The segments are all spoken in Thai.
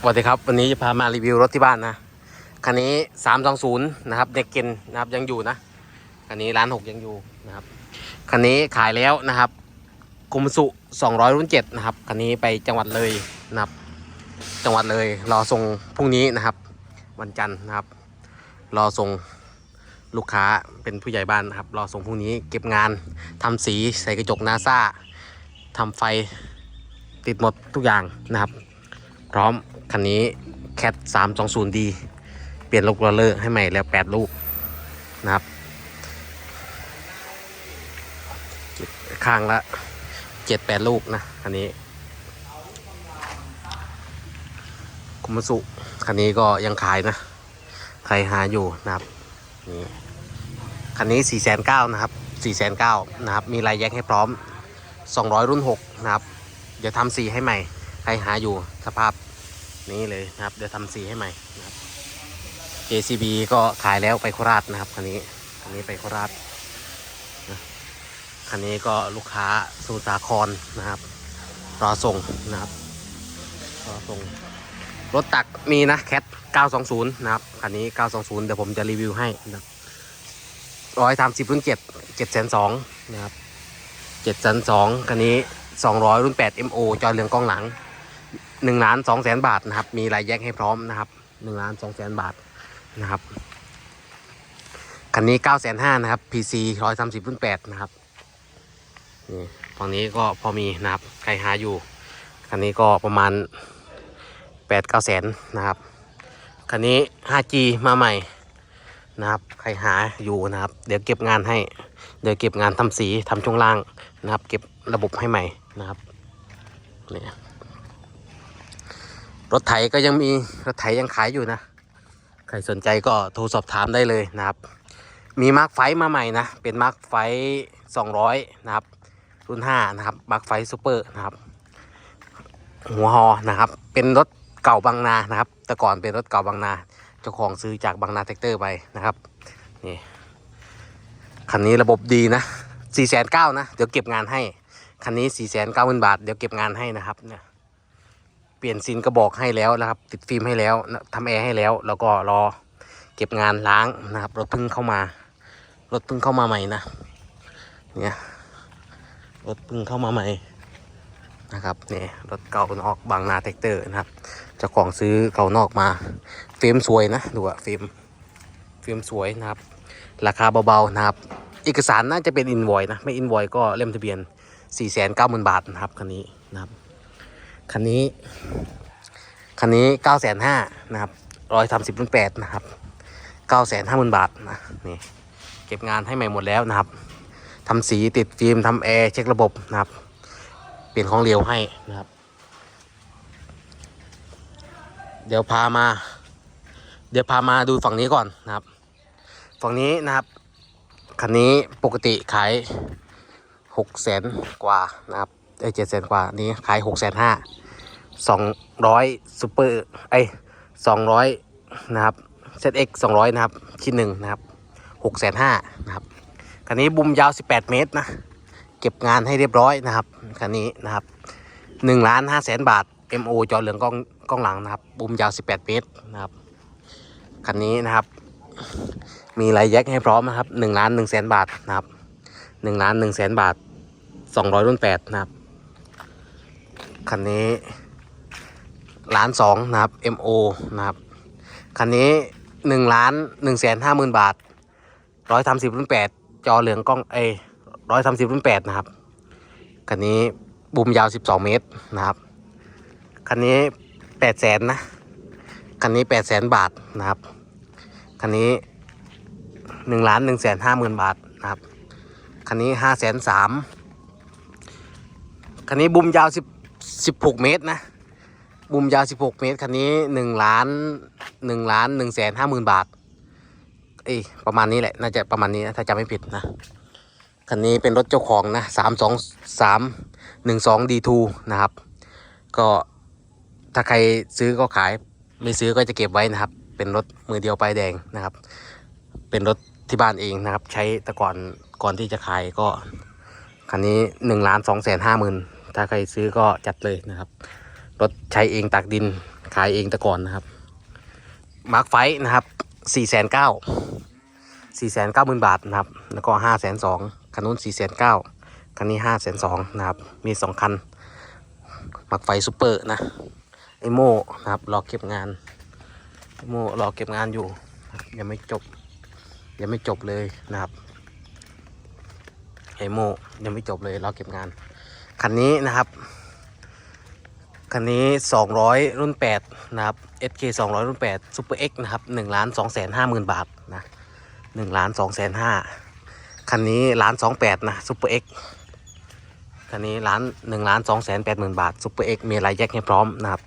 สวัสดีครับ วันนี้จะพามารีวิวรถที่บ้านนะ คันนี้ 320 นะครับเด็กเกนนะครับยังอยู่นะ คันนี้ร้านหกยังอยู่นะครับ คันนี้ขายแล้วนะครับกุมสุ 200รุ่น7นะครับ คันนี้ไปจังหวัดเลยนะครับ จังหวัดเลยรอส่งพรุ่งนี้นะครับ วันจันทร์นะครับ รอส่งลูกค้าเป็นผู้ใหญ่บ้านนะครับ รอส่งพรุ่งนี้เก็บงานทำสีใส่กระจกนาซาทำไฟติดหมดทุกอย่างนะครับ พร้อม คันนี้แคท 320 d เปลี่ยนลูกโรเลอร์ให้ใหม่แล้ว 8 ลูกนะครับ ข้างละ 7-8 ลูกนะคันนี้คุมสุคันนี้ก็ยังขายนะ ใครหาอยู่นะครับนี่คันนี้ 4 9 0 0 0นะครับ 4 9 0 0 0นะครับ มีลายแยกให้พร้อม 200 รุ่น 6 นะครับ เดี๋ยวทำสีให้ใหม่ ใครหาอยู่สภาพ นี้เลยนะครับ เดี๋ยวทำสีให้ใหม่นะครับ JCB ก็ขายแล้วไปโคราชนะครับคันนี้คันนี้ไปโคราชนะคันนี้ก็ลูกค้าสมุทรสาครนะครับรอส่งนะครับรอส่งรถตักมีนะแคท920 นะครับคันนี้ 920 เดี๋ยวผมจะรีวิวให้นะครับร้อยสามสิบรุ่นเจ็ดเจ็ดแสนสองนะครับเจ็ดแสนสองคันนี้200รุ่น8 MO จอเรืองกล้องหลัง 1ล้าน2แสนบาทนะครับ มีรายแยกให้พร้อมนะครับ1ล้าน2แสนบาทนะครับคันนี้9 5 0 0 0นห้านะครับ PC 130รุ่น8นะครับนี่ฝั่งนี้ก็พอมีนะครับ ใครหาอยู่ คันนี้ก็ประมาณ8 9แสนนะครับ คันนี้ 5G มาใหม่นะครับ ใครหาอยู่นะครับ เดี๋ยวเก็บงานให้ เดี๋ยวเก็บงานทำสีทำช่วงล่างนะครับ เก็บระบบให้ใหม่นะครับนี่ รถไถก็ยังมีรถไถยังขายอยู่นะ ใครสนใจก็โทรสอบถามได้เลยนะครับ มีมาร์คไฟมาใหม่นะ เป็นมาร์คไฟ200 นะครับ รุ่น 5 นะครับมาร์คไฟซูเปอร์นะครับ หัวฮอนะครับ เป็นรถเก่าบางนานะครับ แต่ก่อนเป็นรถเก่าบางนา เจ้าของซื้อจากบางนาแท็กเตอร์ไปนะครับ นี่ คันนี้ระบบดีนะ4 9 0 0 0นเนะ เดี๋ยวเก็บงานให้ คันนี้4 9 0 0 0 0บาท เดี๋ยวเก็บงานให้นะครับเนี่ย เปลี่ยนซินกระบอกให้แล้วนะครับ ติดฟิล์มให้แล้วนะทำแอร์ให้แล้ว แล้วก็รอเก็บงานล้างนะครับรถเพิ่งเข้ามารถเพิ่งเข้ามาใหม่นะเนี่ยรถเพิ่งเข้ามาใหม่นะครับเนี่ยรถเก่านอกบางนาแท็กเตอร์นะครับเจ้าของซื้อเก่านอกมาเฟรมสวยนะดูอะเฟรมเฟรมสวยนะครับ ราคาเบาๆนะครับ เอกสารน่าจะเป็นอินวอยนะไม่อินวอยก็เล่มทะเบียน4 9 0 0 0 0บาทนะครับคันนี้นะครับ คันนี้ คันนี้9 5 0 0 0นห้านะครับร้อยสามสิบรุ่นแปดนะครับ9 5 0 0 0 0บาทนะนี่เก็บงานให้ใหม่หมดแล้วนะครับทำสีติดฟิล์มทำแอร์เช็คระบบนะครับเปลี่ยนของเหลวให้นะครับ เดี๋ยวพามา เดี๋ยวพามาดูฝั่งนี้ก่อนนะครับ ฝั่งนี้นะครับคันนี้ปกติขายหกแสนกว่านะครับ ไอ้เจ็ดแสนกว่านี้ขายหกแสนห้าสองร้อยซูเปอร์ไอ้สองร้อยนะครับเซตเอ็กสองร้อยนะครับชิ้นหนึ่งนะครับหกแสนห้านะครับคันนี้บุมยาวสิบแปดเมตรนะเก็บงานให้เรียบร้อยนะครับคันนี้นะครับหนึ่งล้านห้าแสนบาท MO จอเหลืองกล้องกล้องหลังนะครับบุมยาวสิบแปดเมตรนะครับคันนี้นะครับ มีรายแยกให้พร้อมนะครับหนึ่งล้านหนึ่งแสนบาทนะครับหนึ่งล้านหนึ่งแสนบาทสองร้อยรุ่นแปดนะครับ คันนี้ล้านสองนะครับ MO นะครับ คันนี้หนึ่งล้านหนึ่งแสนห้าหมื่นบาทร้อยสามสิบรุ่นแปดจอเหลืองกล้องเอร้อยสามสิบรุ่นแปดนะครับ คันนี้บุมยาวสิบสองเมตรนะครับ คันนี้แปดแสนนะ คันนี้แปดแสนบาทนะครับ คันนี้หนึ่งล้านหนึ่งแสนห้าหมื่นบาทนะครับ คันนี้ห้าแสนสามคันนี้บุมยาวสิบ สิบหกเมตรนะบุมยาวสิบหกเมตร คันนี้หนึ่งล้านหนึ่งล้านหนึ่งแสนห้าหมื่นบาท เอ้ประมาณนี้แหละ น่าจะประมาณนี้นะ ถ้าจำไม่ผิดนะ คันนี้เป็นรถเจ้าของนะสามสองสามหนึ่งสองดีทูนะครับ ก็ถ้าใครซื้อก็ขาย ไม่ซื้อก็จะเก็บไว้นะครับ เป็นรถมือเดียวป้ายแดงนะครับ เป็นรถที่บ้านเองนะครับ ใช้แต่ก่อนก่อนที่จะขายก็คันนี้หนึ่งล้านสองแสนห้าหมื่น ถ้าใครซื้อก็จัดเลยนะครับ รถใช้เองตักดินขายเองต่ก่อนนะครับ มาร์คไฟนะครับสี่แสนเก้าสี่แสนเก้าหมื่นบาทนะครับ แล้วก็ห้าแสนสองคันนู้นสี่แสนเก้าคันนี้ห้าแสนสองนะครับ มีสองคันมาร์คไฟซูเปอร์นะไอโม่นะครับรอเก็บงานไอโม่รอเก็บงานอยู่ยังไม่จบ ยังไม่จบเลยนะครับไอโม่ยังไม่จบเลยรอเก็บงาน คันนี้นะครับ คันนี้ 200 รุ่น 8 นะครับ SK 200 รุ่น 8 Super X นะครับ1ล้าน2แสน5หมื่นบาทนะ1ล้าน2แสน5คันนี้ล้าน28นะ Super X คันนี้ล้าน1ล้าน2แสน8หมื่นบาท Super X มีอะไรแยกให้พร้อมนะครับ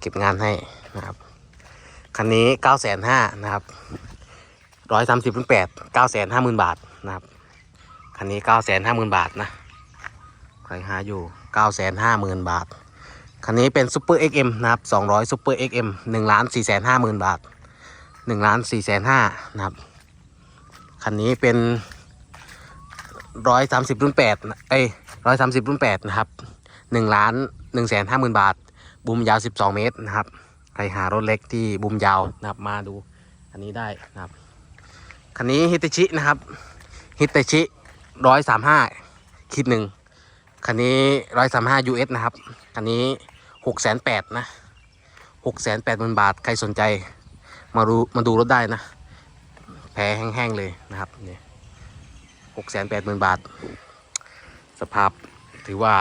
เก็บงานให้นะครับ คันนี้9แสน5นะครับ130รุ่น8 9แสน5หมื่นบาทนะครับ คันนี้9แสน5หมื่นบาทนะ ใครหาอยู่9แสน5หมื่นบาท คันนี้เป็น Super XM นะครับ 200 Super XM 1ล้าน4แสน5หมื่นบาท1ล้าน4แสน5นะครับ คันนี้เป็น 130 รุ่น8เอ้ย130 รุ่น 8 นะครับ1ล้าน1แสน5หมื่นบาท บุมยาว 12 เมตรนะครับ ใครหารถเล็กที่บุมยาวนะครับมาดูอันนี้ได้นะครับ คันนี้ฮิต c ชินะครับฮิต c ชิ135คิดหนึ่ง คันนี้ร้อยสามห้า US นะครับ คันนี้หกแสนแปดนะหกแสนแปดหมื่นบาท ใครสนใจ มาดูมาดูรถได้นะ แพ้แห้งๆเลยนะครับนี่หกแสนแปดหมื่นบาท สภาพถือว่า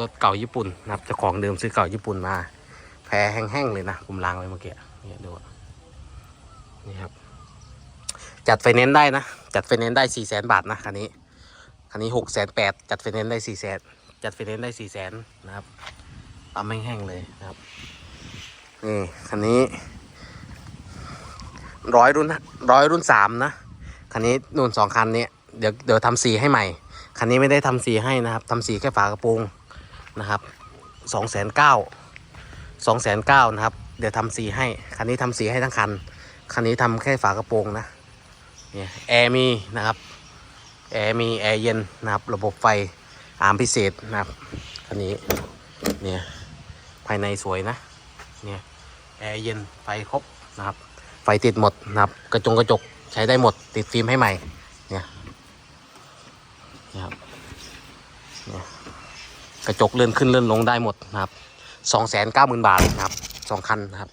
รถเก่าญี่ปุ่นนะครับเจ้าของเดิมซื้อเก่าญี่ปุ่นมา แพ้แห้งๆเลยนะ ผมล้างไว้เมื่อกี้นี่ดูนี่ครับ จัดไฟแนนซ์ได้นะ จัดไฟแนนซ์ได้สี่แสนบาทนะคันนี้ คันนี้หกแสนแปดจัดไฟแนนซ์ได้สี่แสนจัดไฟแนนซ์ได้สี่แสนนะครับปั๊มแห้งๆเลยนะครับนี่คันนี้ร้อยรุ่นร้อยรุ่นสามนะคันนี้นู่นสองคันนี้เดี๋ยวเดี๋ยวทำสีให้ใหม่ คันนี้ไม่ได้ทำสีให้นะครับทำสีแค่ฝากระโปรงนะครับสองแสนเก้าสองแสนเก้านะครับ เดี๋ยวทำสีให้ คันนี้ทำสีให้ทั้งคัน คันนี้ทำแค่ฝากระโปรงนะเนี่ยแอร์มีนะครับ แอร์มีแอร์เย็นนะครับ ระบบไฟอาร์มพิเศษนะครับคันนี้เนี่ยภายในสวยนะเนี่ยแอร์เย็นไฟครบนะครับ ไฟติดหมดนะครับกระจงกระจกใช้ได้หมดติดฟิล์มให้ใหม่เนี่ยนะครับเนี่ยกระจกเลื่อนขึ้นเลื่อนลงได้หมดนะครับสองแสนเก้าหมื่นบาทนะครับสองคันนะครับ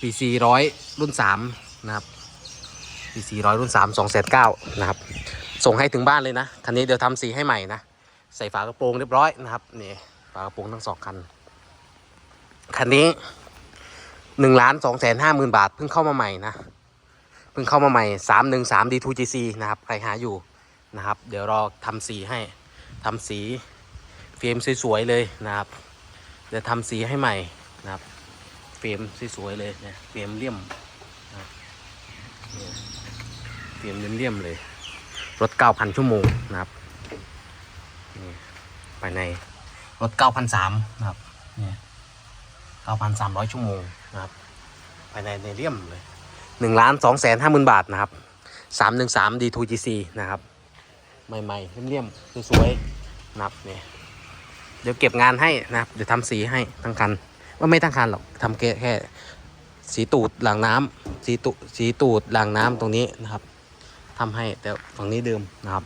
ปีซีร้อยรุ่นสามนะครับ ปี400 รุ่น 3 2 9 0 0นะครับ ส่งให้ถึงบ้านเลยนะ คันนี้เดี๋ยวทำสีให้ใหม่นะ ใส่ฝากระโปรงเรียบร้อยนะครับ นี่ ฝากระโปรงทั้งสองคัน คันนี้1ล้าน2แสนห้าหมื่นบาทเพิ่งเข้ามาใหม่นะ เพิ่งเข้ามาใหม่313 D2GC นะครับ ใครหาอยู่นะครับ เดี๋ยวรอทำสีให้ทำสีเฟรมสวยๆเลยนะครับ เดี๋ยวทำสีให้ใหม่นะครับ เฟรมสวยๆเลยเนี่ยเฟรมเลี่ยม เรียเลี่ยมๆเลย รถ 9,000 ชั่วโมงนะครับนี่ภายในรถ 9,300นะครับเนี่ย9,300 ชั่วโมงนะครับภายในในเลี่ยมเลย1ล้าน2แสนห้าหมื่นบาทนะครับ 313 D2GC นะครับ ใหม่ๆเลี่ยมๆสวยๆนะครับเนี่ยเดี๋ยวเก็บงานให้นะครับ เดี๋ยวทำสีให้ทั้งคันว่าไม่ทั้งคันหรอกทำแค่แค่สีตูดหลังน้ำสีตูสีตูดหลังน้ำตรงนี้นะครับ ทำให้แต่ฝั่งนี้เดิมนะครับ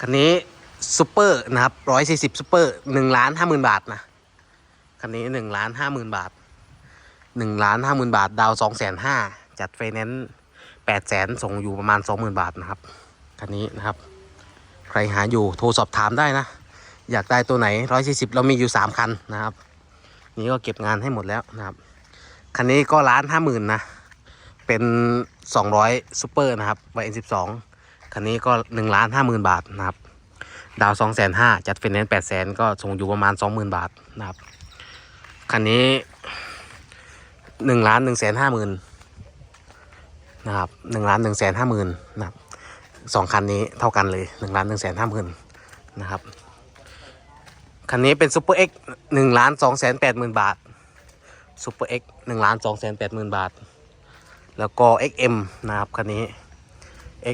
คันนี้ซูเปอร์นะครับร้อยสี่สิบซูเปอร์หนึ่งล้านห้าหมื่นบาทนะคันนี้หนึ่งล้านห้าหมื่นบาทหนึ่งล้านห้าหมื่นบาท ดาวสองแสนห้าจัดไฟแนนซ์แปดแสนส่งอยู่ประมาณสองหมื่นบาทนะครับคันนี้นะครับ ใครหาอยู่โทรสอบถามได้นะ อยากได้ตัวไหนร้อยสี่สิบเรามีอยู่สามคันนะครับ นี่ก็เก็บงานให้หมดแล้วนะครับคันนี้ก็ล้านห้าหมื่นนะ เป็นสองร้อยซูเปอร์นะครับไวเอ็นสิบสองคันนี้ก็หนึ่งล้านห้าหมื่นบาทนะครับ ดาวสองแสนห้าจัดไฟแนนซ์แปดแสนก็ส่งอยู่ประมาณสองหมื่นบาทนะครับ คันนี้หนึ่งล้านหนึ่งแสนห้าหมื่นนะครับหนึ่งล้านหนึ่งแสนห้าหมื่นนะครับสองคันนี้เท่ากันเลยหนึ่งล้านหนึ่งแสนห้าหมื่นนะครับ คันนี้เป็นซูเปอร์เอ็กหนึ่งล้านสองแสนแปดหมื่นบาทซูเปอร์เอ็กหนึ่งล้านสองแสนแปดหมื่นบาท แล้วก็ XM นะครับคันนี้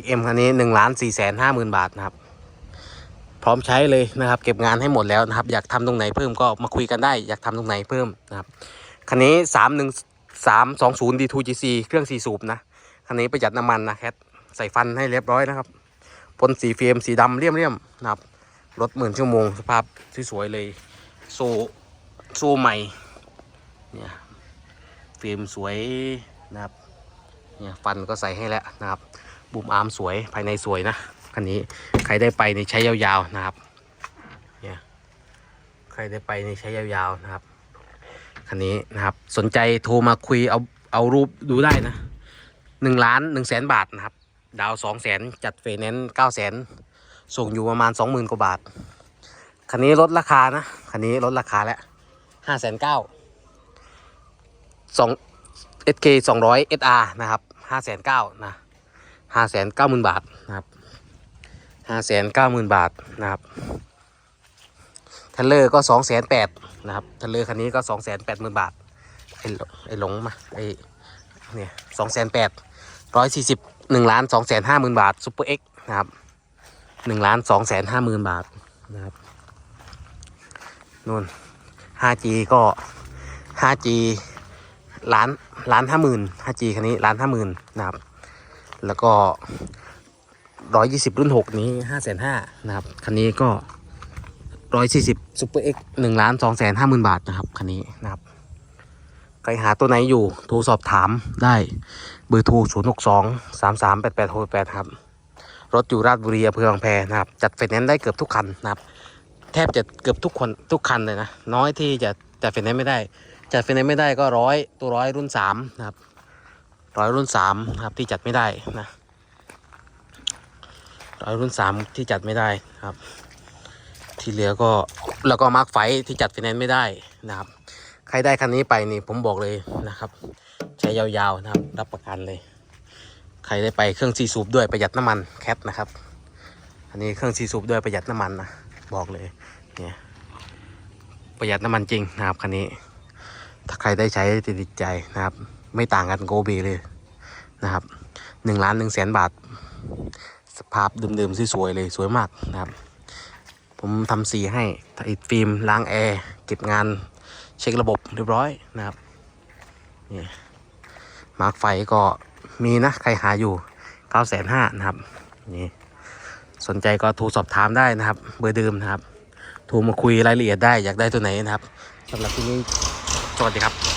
XM คันนี้หนึ่งล้านสี่แสนห้าหมื่นบาทนะครับ พร้อมใช้เลยนะครับ เก็บงานให้หมดแล้วนะครับ อยากทำตรงไหนเพิ่มก็มาคุยกันได้ อยากทำตรงไหนเพิ่มนะครับคันนี้3 1 3 2 0 D2GC เครื่อง4สูบนะคันนี้ประหยัดน้ำมันนะแคทใส่ฟันให้เรียบร้อยนะครับพ่นสีเฟรมสีดำเรียมๆนะครับรถหมื่นชั่วโมงสภาพสวยๆเลย โซโซใหม่เนี่ยเฟรมสวยนะครับ เนี่ยฟันก็ใส่ให้แล้วนะครับ บุมอาร์มสวยภายในสวยนะคันนี้ใครได้ไปในใช้ยาวๆนะครับเนี่ยใครได้ไปในใช้ยาวๆนะครับคันนี้นะครับสนใจโทรมาคุยเอาเอารูปดูได้นะหนึ่งล้านหนึ่งแสนบาทนะครับ ดาวสองแสนจัดเฟแนนซ์เก้าแสนส่งอยู่ประมาณสองหมื่นกว่าบาท คันนี้ลดราคานะ คันนี้ลดราคาแล้วห้าแสนเก้าสอง SK สองร้อย SR นะครับ ห้าแสนเก้านะห้าแสนเก้าหมื่นบาทนะครับห้าแสนเก้าหมื่นบาทนะครับเทเลอร์ก็สองแสนแปดนะครับเทเลอร์คันนี้ก็สองแสนแปดหมื่นบาทไอ้หลไอ้หลงมาไอ้เนี่ยสองแสนแปดร้อยสี่สิบหนึ่งล้านสองแสนห้าหมื่นบาทซูเปอร์เอ็กนะครับหนึ่งล้านสองแสนห้าหมื่นบาทนะครับนู่น 5G ก็ 5G ล้าน ล้านห้าหมื่น 5G คันนี้ล้านห้าหมื่นนะครับ แล้วก็ร้อยยี่สิบรุ่นหกนี้ห้าแสนห้านะครับ คันนี้ก็ร้อยสี่สิบซูเปอร์เอ็กหนึ่งล้านสองแสนห้าหมื่นบาทนะครับ คันนี้นะครับ ใครหาตัวไหนอยู่ โทรสอบถามได้ เบอร์โทรศูนย์หกสองสามสามแปดแปดหกแปดครับ รถอยู่ราชบุรีอำเภอบางแพนะครับ จัดไฟแนนซ์ได้เกือบทุกคันนะครับ แทบจะเกือบทุกคนทุกคันเลยนะ น้อยที่จะจัดไฟแนนซ์ไม่ได้ จัดไฟแนนซ์ไม่ได้ก็ร้อยตัวร้อยรุ่นสามนะครับร้อยรุ่นสามนะครับที่จัดไม่ได้นะร้อยรุ่นสามที่จัดไม่ได้ครับ ที่เหลือก็แล้วก็มาร์คไฟที่จัดไฟแนนซ์ไม่ได้นะครับ ใครได้คันนี้ไปนี่ผมบอกเลยนะครับใช้ยาวๆนะครับ รับประกันเลย ใครได้ไปเครื่องซีสูบด้วยประหยัดน้ำมันแคทนะครับ อันนี้เครื่องซีสูบด้วยประหยัดน้ำมันนะบอกเลยเนี่ยประหยัดน้ำมันจริงนะครับคันนี้ ถ้าใครได้ใช้จะติดใจนะครับ ไม่ต่างกันโกเบเลยนะครับหนึ่งล้านหนึ่งแสนบาท สภาพเดิมๆสวยๆเลยสวยมากนะครับ ผมทำสีให้ติดฟิล์มล้างแอร์เก็บงานเช็คระบบเรียบร้อยนะครับนี่มาร์กไฟก็มีนะ ใครหาอยู่9ก้าแสนห้านะครับนี่สนใจก็โทรสอบถามได้นะครับ เบอร์เดิมนะครับ โทรมาคุยรายละเอียดได้อยากได้ตัวไหนนะครับสำหรับที่นี้ สวัสดีครับ